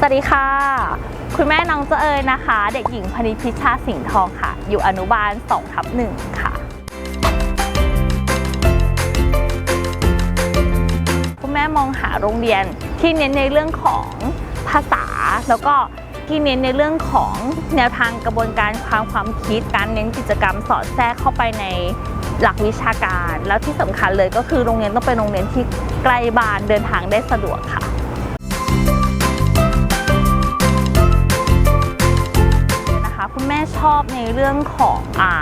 สวัสดีค่ะ คุณแม่น้องเจเอยนะคะ เด็กหญิงพนิพิชชาสิงห์ทองค่ะ อยู่อนุบาล2ทับหนึ่งค่ะ คุณแม่มองหาโรงเรียนที่เน้นในเรื่องของภาษา แล้วก็ที่เน้นในเรื่องของแนวทางกระบวนการความความคิด การเน้นกิจกรรมสอดแทรกเข้าไปในหลักวิชาการ แล้วที่สำคัญเลยก็คือโรงเรียนต้องเป็นโรงเรียนที่ใกล้บ้านเดินทางได้สะดวกค่ะ อบในเรื่องของอา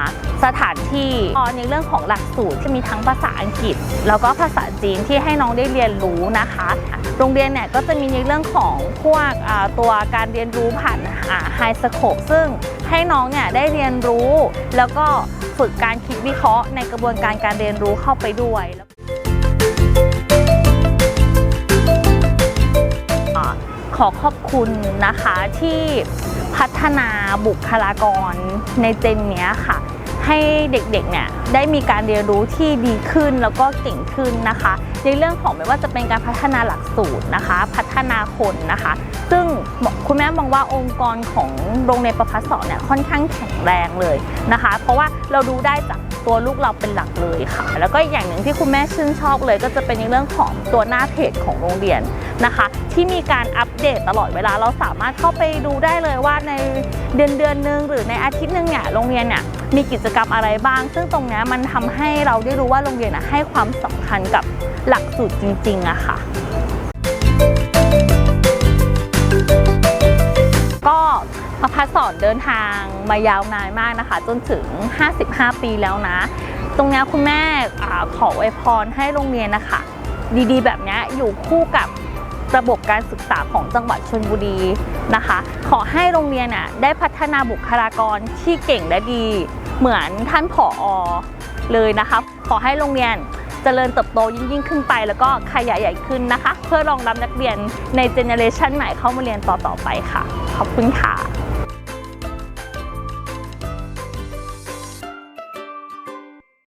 สถานที่ในเรื่องของหลักสูตรที่มีทั้งภาษาอังกฤษ แล้วก็ภาษาจีนที่ให้น้องได้เรียนรู้นะคะ โรงเรียนเนี่ยก็จะมีในเรื่องของพวกตัวการเรียนรู้ผ่านไฮสโคปซึ่งให้น้องเนี่ยได้เรียนรู้ แล้วก็ฝึกการคิดวิเคราะห์ ในกระบวนการการเรียนรู้เข้าไปด้วยขอขอบคุณนะคะที่ พัฒนาบุคลากรในเจนนี้ค่ะ ให้เด็กๆเนี่ยได้มีการเรียนรู้ที่ดีขึ้นแล้วก็เก่งขึ้นนะคะ ในเรื่องของไม่ว่าจะเป็นการพัฒนาหลักสูตรนะคะ พัฒนาคนนะคะ ซึ่งคุณแม่มองว่าองค์กรของโรงเรียนประพัฒสอนเนี่ยค่อนข้างแข็งแรงเลยนะคะ เพราะว่าเราดูได้จาก ตัวลูกเราเป็นหลักเลยค่ะ แล้วก็อีกอย่างหนึ่งที่คุณแม่ชื่นชอบเลยก็จะเป็นในเรื่องของตัวหน้าเพจของโรงเรียนนะคะ ที่มีการอัปเดตตลอดเวลาเราสามารถเข้าไปดูได้เลยว่าในเดือนเดือนหนึ่งหรือในอาทิตย์หนึ่งเนี่ยโรงเรียนเนี่ยมีกิจกรรมอะไรบ้าง ซึ่งตรงนี้มันทำให้เราได้รู้ว่าโรงเรียนน่ะให้ความสำคัญกับหลักสูตรจริงๆอะค่ะ พัฒสอนเดินทางมายาวนานมากนะคะ จนถึง 55 ปีแล้วนะ ตรงนี้คุณแม่อขออวยพรให้โรงเรียนนะคะ ดีๆ แบบนี้อยู่คู่กับระบบการศึกษาของจังหวัดชลบุรีนะคะ ขอให้โรงเรียนน่ะได้พัฒนาบุคลากรที่เก่งและดีเหมือนท่านผออเลยนะคะ ขอให้โรงเรียนเจริญเติบโตยิ่งยิ่งขึ้นไปแล้วก็ขยายใหญ่ขึ้นนะคะ เพื่อรองรับนักเรียนในเจเนอเรชันใหม่เข้ามาเรียนต่อ ๆ ไปค่ะ ขอบคุณค่ะ